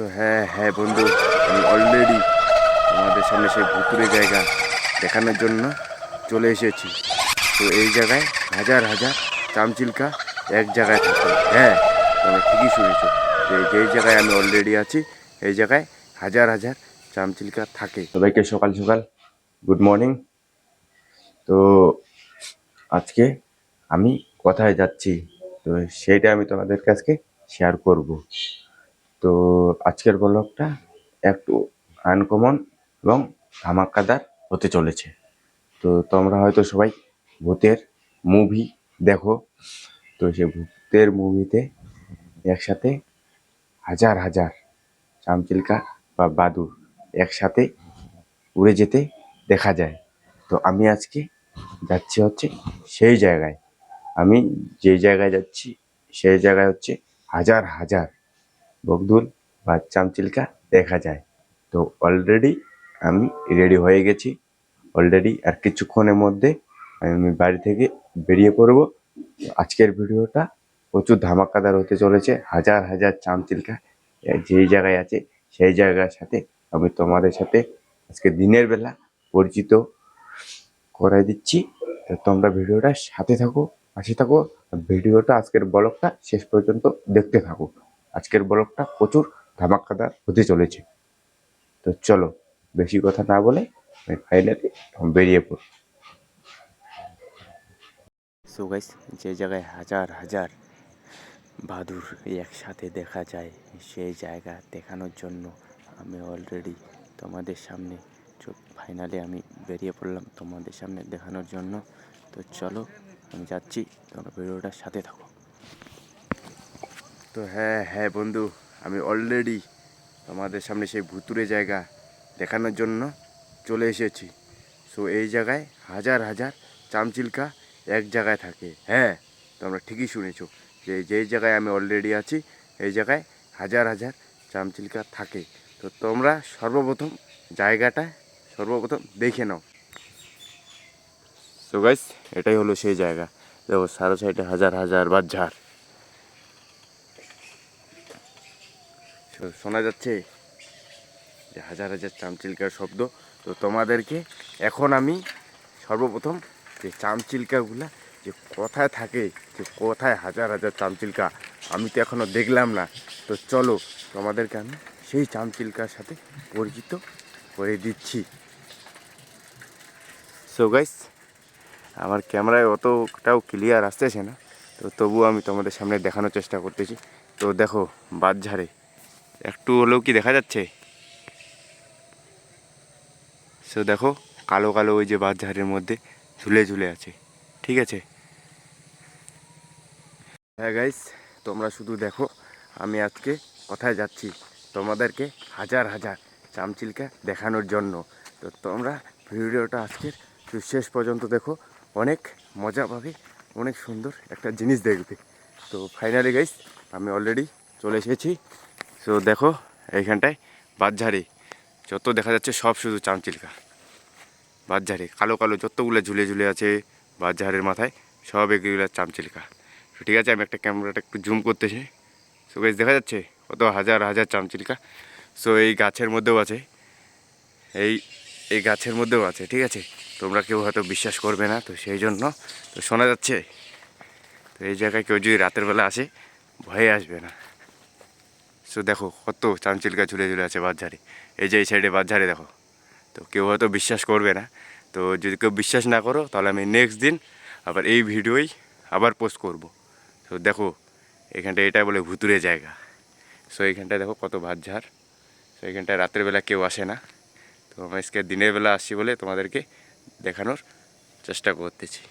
তো হ্যাঁ হ্যাঁ বন্ধু, আমি অলরেডি তোমাদের সামনে সেই ভুতুরে জায়গা দেখানোর জন্য চলে এসেছি। তো এই জায়গায় হাজার হাজার চামচিল্কা এক জায়গায় থাকে। হ্যাঁ তোমরা ঠিকই শুনেছো যে যেই জায়গায় আমি অলরেডি আছি এই জায়গায় হাজার হাজার চামচিল্কা থাকে। সবাইকে সকাল সকাল গুড মর্নিং তো আজকে আমি কোথায় যাচ্ছি? তো সেইটা আমি তোমাদের কাছকে শেয়ার করব। তো আজকের ব্লগটা একটু আনকমন এবং ধামাক্কাদার হতে চলেছে। তো তোমরা হয়তো সবাই ভূতের মুভি দেখো। তো সে ভূতের মুভিতে একসাথে হাজার হাজার চামচিল্কা বা বাদুর একসাথে উড়ে যেতে দেখা যায়। তো আমি আজকে যাচ্ছি হচ্ছে সেই জায়গায়। আমি যে জায়গায় যাচ্ছি, সেই জায়গায় হচ্ছে হাজার হাজার বগদুল বা চামচিল্কা দেখা যায়। তো অলরেডি আমি রেডি হয়ে গেছি। অলরেডি আর কিছুক্ষণের মধ্যে আমি বাড়ি থেকে বেরিয়ে পড়ব। আজকের ভিডিওটা প্রচুর ধামাকাদার হতে চলেছে। হাজার হাজার চামচিল্কা যেই জায়গায় আছে, সেই জায়গার সাথে আমি তোমাদের সাথে আজকে দিনের বেলা পরিচিত করাই দিচ্ছি। তো তোমরা ভিডিওটা সাথে থাকো, পাশে থাকো। ভিডিওটা আজকের ব্লগটা শেষ পর্যন্ত দেখতে থাকো। আজকের ব্লগটা প্রচুর ধামাকাদার হতে চলেছে। তো চলো, বেশি কথা না বলে আমি ফাইনালি বেরিয়ে পড়ি। সো গাইস যে জায়গায় হাজার হাজার বাদুর একসাথে দেখা যায় সেই জায়গা দেখানোর জন্য আমি অলরেডি তোমাদের সামনে ফাইনালি আমি বেরিয়ে পড়লাম তোমাদের সামনে দেখানোর জন্য। তো চলো, আমি যাচ্ছি, তোমরা ভিডিওটার সাথে থাকো। তো হ্যাঁ হ্যাঁ বন্ধু, আমি অলরেডি তোমাদের সামনে সেই ভুতুরে জায়গা দেখানোর জন্য চলে এসেছি। সো এই জায়গায় হাজার হাজার চামচিল্কা এক জায়গায় থাকে। হ্যাঁ তোমরা ঠিকই শুনেছো যে যেই জায়গায় আমি অলরেডি আছি, এই জায়গায় হাজার হাজার চামচিল্কা থাকে। তো তোমরা সর্বপ্রথম জায়গাটা সর্বপ্রথম দেখে নাও। সো গাইস এটাই হলো সেই জায়গা। দেখো, সারা সাইডে হাজার হাজার বাজার। শোনা যাচ্ছে যে হাজার হাজার চামচিল্কার শব্দ। তো তোমাদেরকে এখন আমি সর্বপ্রথম যে চামচিল্কাগুলা যে কোথায় থাকে, যে কোথায় হাজার হাজার চামচিল্কা, আমি তো এখনও দেখলাম না। তো চলো তোমাদেরকে আমি সেই চামচিল্কার সাথে পরিচিত করে দিচ্ছি। সো গাইস আমার ক্যামেরায় অতটাও ক্লিয়ার আসতেছে না। তো তবুও আমি তোমাদের সামনে দেখানোর চেষ্টা করতেছি। তো দেখো বাদঝাড়ে একটু হলেও কি দেখা যাচ্ছে? সো দেখো, কালো কালো ওই যে বাদঝাড়ের মধ্যে ঝুলে ঝুলে আছে, ঠিক আছে? হ্যাঁ গাইস তোমরা শুধু দেখো, আমি আজকে কোথায় যাচ্ছি, তোমাদেরকে হাজার হাজার চামচিল্কা দেখানোর জন্য। তো তোমরা ভিডিওটা আজকের শেষ পর্যন্ত দেখো, অনেক মজা পাবে, অনেক সুন্দর একটা জিনিস দেখবে। তো ফাইনালি গাইস আমি অলরেডি চলে এসেছি। সো দেখো, এইখানটায় বাদঝাড়ে যত দেখা যাচ্ছে সব শুধু চামচিল্কা। বাদঝাড়ে কালো কালো যতগুলো ঝুলে ঝুলে আছে বাদঝাড়ের মাথায়, সব এগুলো চামচিল্কা। তো ঠিক আছে, আমি একটা ক্যামেরাটা একটু জুম করতেছি। সো গাইস দেখা যাচ্ছে কত হাজার হাজার চামচিল্কা। সো এই গাছের মধ্যেও আছে। এই এই গাছের মধ্যেও আছে, ঠিক আছে? তোমরা কেউ হয়তো বিশ্বাস করবে না, তো সেই জন্য তো শোনা যাচ্ছে। তো এই জায়গায় কেউ যদি রাতের বেলা আসে, ভয়ে আসবে না। সো দেখো, কত চামচিল্কা ঝুলে ঝুলে আছে বাজারে এই যে এই সাইডে বাজারে দেখো। তো কেউ হয়তো বিশ্বাস করবে না। তো যদি কেউ বিশ্বাস না করো, তাহলে আমি নেক্সট দিন আবার এই ভিডিওই আবার পোস্ট করব। তো দেখো এখানটা এটা বলে ভুতুরে জায়গা। সো এইখানটায় দেখো কত বাজার সো এখানটায় রাতের বেলা কেউ আসে না। তো আমি আজকে দিনের বেলা আসছি বলে তোমাদেরকে দেখানোর চেষ্টা করতেছি।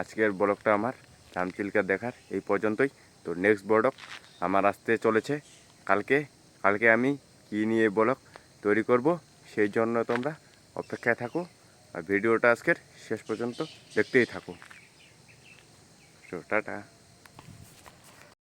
আজকের ব্লগটা আমার চামচিল্কা দেখার এই পর্যন্তই। তো নেক্সট ব্লক আমার আসতে চলেছে। কালকে কালকে আমি কি নিয়ে ব্লক তৈরি করব, সেই জন্য তোমরা অপেক্ষায় থাকো আর ভিডিওটা আজকের শেষ পর্যন্ত দেখতেই থাকো। তো টাটা।